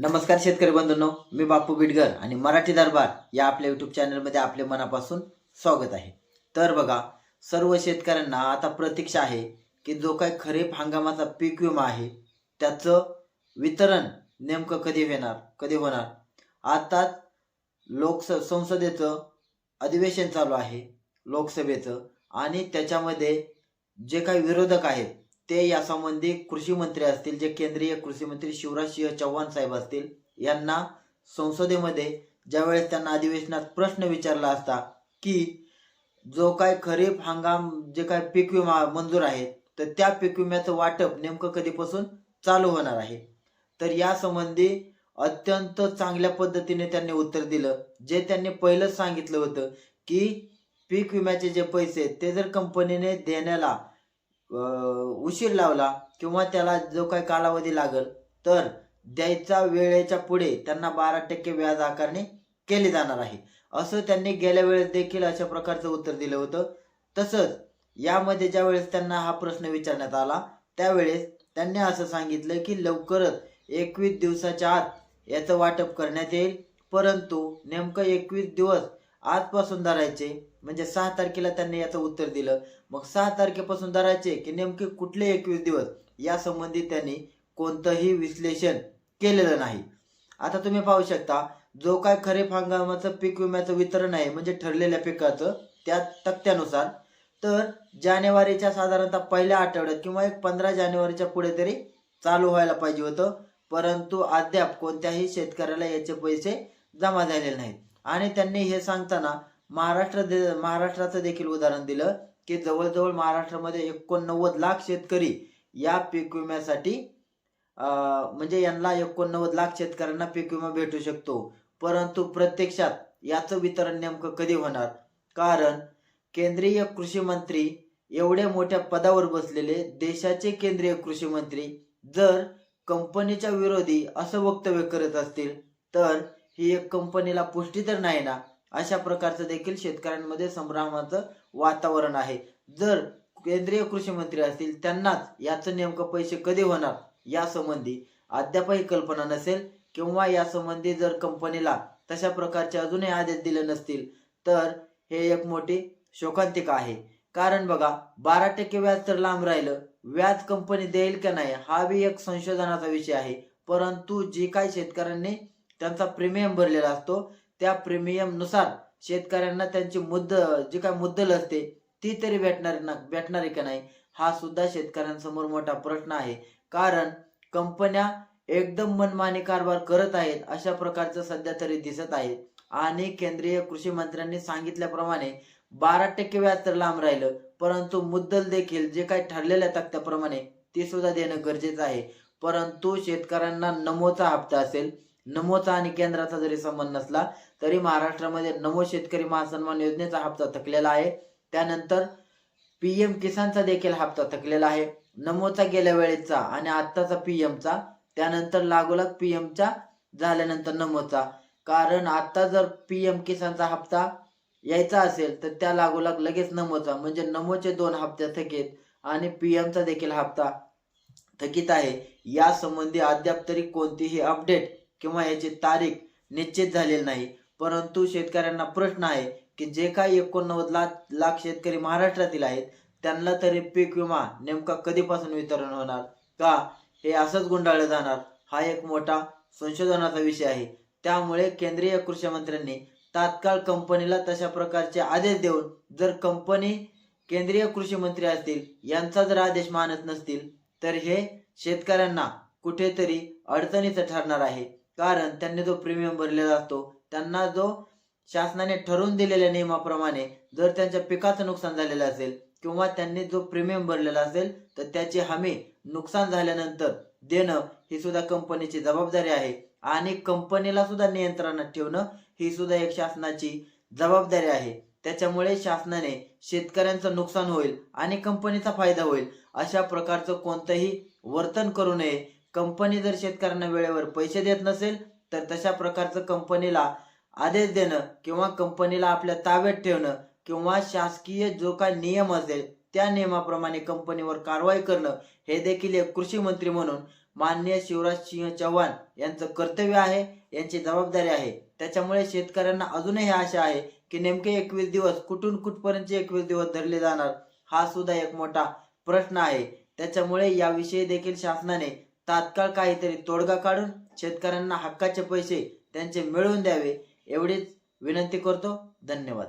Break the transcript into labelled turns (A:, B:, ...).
A: नमस्कार शेतकरी बंधूंनो मी बापू बिडगर आणि मराठी दरबार या आपल्या युट्यूब चॅनलमध्ये आपले मनापासून स्वागत आहे. तर बघा सर्व शेतकऱ्यांना आता प्रतीक्षा आहे की जो काही खरीप हंगामाचा पीक विमा आहे त्याचं वितरण नेमकं कधी होणार कधी होणार? आताच लोकस संसदेचं अधिवेशन चालू आहे लोकसभेचं आणि त्याच्यामध्ये जे काही विरोधक आहेत ते यासंबंधी कृषी मंत्री असतील जे केंद्रीय कृषी मंत्री शिवराज सिंह चौहान साहेब असतील यांना संसदेमध्ये ज्यावेळेस त्यांना अधिवेशनात प्रश्न विचारला असता की जो काय खरीप हंगाम जे काय पीक विमा मंजूर आहे तर त्या पीक विम्याचं वाटप नेमकं कधीपासून चालू होणार आहे? तर यासंबंधी अत्यंत चांगल्या पद्धतीने त्यांनी उत्तर दिलं. जे त्यांनी पहिलंच सांगितलं होतं की पीक विम्याचे जे पैसे ते जर कंपनीने देण्याला उशीर लावला किंवा त्याला जो काही कालावधी लागल तर द्यायचा वेळेच्या पुढे त्यांना बारा टक्के व्याज आकारणी केली जाणार आहे. असं त्यांनी गेल्या वेळेस देखील अशा प्रकारचं उत्तर दिलं होतं. तसंच यामध्ये ज्या वेळेस त्यांना हा प्रश्न विचारण्यात आला त्यावेळेस त्यांनी असं सांगितलं की लवकरच एकवीस दिवसाच्या आत याचं वाटप करण्यात येईल. परंतु नेमकं एकवीस दिवस आजपासून धरायचे. म्हणजे सहा तारखेला त्यांनी याचं उत्तर दिलं. मग सहा तारखेपासून धरायचे की नेमके कुठले एकवीस दिवस यासंबंधी त्यांनी कोणतंही विश्लेषण केलेलं नाही. आता तुम्ही पाहू शकता जो काय खरीप हंगामाचं पीक विम्याचं वितरण आहे म्हणजे ठरलेल्या पिकाचं त्या तक्त्यानुसार तर जानेवारीच्या साधारणतः पहिल्या आठवड्यात किंवा एक पंधरा जानेवारीच्या पुढे तरी चालू व्हायला पाहिजे होतं. परंतु अद्याप कोणत्याही शेतकऱ्याला याचे पैसे जमा झालेले नाहीत. आणि त्यांनी हे सांगताना महाराष्ट्र दे महाराष्ट्राचं देखील उदाहरण दिलं की जवळजवळ महाराष्ट्रामध्ये एकोणनव्वद लाख शेतकरी या पीक विम्यासाठी म्हणजे यांना एकोणनव्वद लाख शेतकऱ्यांना पीक विमा भेटू शकतो. परंतु प्रत्यक्षात याचं वितरण नेमकं कधी होणार? कारण केंद्रीय कृषी मंत्री एवढ्या मोठ्या पदावर बसलेले देशाचे केंद्रीय कृषी मंत्री जर कंपनीच्या विरोधी असं वक्तव्य करत असतील तर ही एक कंपनीला पुष्टी तर नाही ना अशा प्रकारचं देखील शेतकऱ्यांमध्ये संभ्रमाचं वातावरण आहे. जर केंद्रीय कृषी मंत्री असतील त्यांनाच याचं नेमकं पैसे कधी होणार यासंबंधी अद्यापही कल्पना नसेल. किंवा यासंबंधी जर कंपनीला तशा प्रकारचे अजूनही आदेश दिले नसतील तर हे एक मोठी शोकांतिका आहे. कारण बघा बारा टक्के व्याज तर लांब राहिलं. व्याज कंपनी देईल का नाही हा बी एक संशोधनाचा विषय आहे. परंतु जे काही शेतकऱ्यांनी त्यांचा प्रीमियम भरलेला असतो. त्या प्रीमियमनुसार शेतकऱ्यांना त्यांची मुद्द जी काय मुद्दल असते ती तरी भेटणार ना भेटणार आहे का नाही हा सुद्धा शेतकऱ्यांसमोर मोठा प्रश्न आहे. कारण कंपन्या एकदम मनमानी कारभार करत आहेत अशा प्रकारचं सध्या तरी दिसत आहे. आणि केंद्रीय कृषी मंत्र्यांनी सांगितल्याप्रमाणे बारा टक्के व्याज तर लांब राहिलं परंतु मुद्दल देखील जे काही ठरलेल्या तक्त्याप्रमाणे ती सुद्धा देणं गरजेचं आहे. परंतु शेतकऱ्यांना नमोचा हप्ता असेल नमोचा आणि केंद्राचा जरी संबंध नसला तरी महाराष्ट्रामध्ये नमो शेतकरी महासन्मान योजनेचा हप्ता थकलेला आहे. त्यानंतर पीएम किसानचा देखील हप्ता थकलेला आहे. नमोचा गेल्या वेळेचा आणि आत्ताचा पीएमचा त्यानंतर लागोलाग पीएमचा झाल्यानंतर नमोचा. कारण आता जर पीएम किसानचा हप्ता यायचा असेल तर त्या लागोलाग लगेच नमोचा म्हणजे नमोचे दोन हप्ते थकीत आणि पीएमचा देखील हप्ता थकीत आहे. या संबंधी अद्याप तरी कोणतीही अपडेट किंवा याची तारीख निश्चित झालेली नाही. परंतु शेतकऱ्यांना प्रश्न आहे की जे काही एकोणनव्वद लाख लाख शेतकरी महाराष्ट्रातील आहेत त्यांना तरी पीक विमा नेमका कधीपासून वितरण होणार? का? हे असंच गुंडाळलं जाणार? हा एक मोठा संशोधनाचा विषय आहे. त्यामुळे केंद्रीय कृषी मंत्र्यांनी तात्काळ कंपनीला तशा प्रकारचे आदेश देऊन जर कंपनी केंद्रीय कृषी मंत्री असतील यांचा जर आदेश मानत नसतील तर हे शेतकऱ्यांना कुठेतरी अडचणीचं ठरणार आहे. कारण त्यांनी जो प्रीमियम भरलेला असतो त्यांना जो शासनाने ठरवून दिलेल्या नियमाप्रमाणे जर त्यांच्या पिकाचं नुकसान झालेलं असेल किंवा त्यांनी जो प्रीमियम भरलेला असेल तर त्याची हमी नुकसान झाल्यानंतर देणं ही सुद्धा कंपनीची जबाबदारी आहे. आणि कंपनीला सुद्धा नियंत्रणात ठेवणं ही सुद्धा एक शासनाची जबाबदारी आहे. त्याच्यामुळे शासनाने शेतकऱ्यांचं नुकसान होईल आणि कंपनीचा फायदा होईल अशा प्रकारचं कोणतंही वर्तन करू नये कंपनी जर शेतकऱ्यांना वेळेवर पैसे देत नसेल तर तशा प्रकारचं कंपनीला आदेश देणं किंवा कंपनीला आपल्या ताब्यात ठेवणं किंवा शासकीय जो काय नियम असेल त्या नियमाप्रमाणे कंपनीवर कारवाई करणं हे देखील एक कृषी मंत्री म्हणून माननीय शिवराज सिंह चव्हाण यांचं कर्तव्य आहे यांची जबाबदारी आहे. त्याच्यामुळे शेतकऱ्यांना अजूनही आशा आहे की नेमके एकवीस दिवस कुठून कुठपर्यंत एकवीस दिवस धरले जाणार हा सुद्धा एक मोठा प्रश्न आहे. त्याच्यामुळे याविषयी देखील शासनाने तात्काळ काहीतरी तोडगा काढून शेतकऱ्यांना हक्काचे पैसे त्यांचे मिळवून द्यावे एवढीच विनंती करतो. धन्यवाद.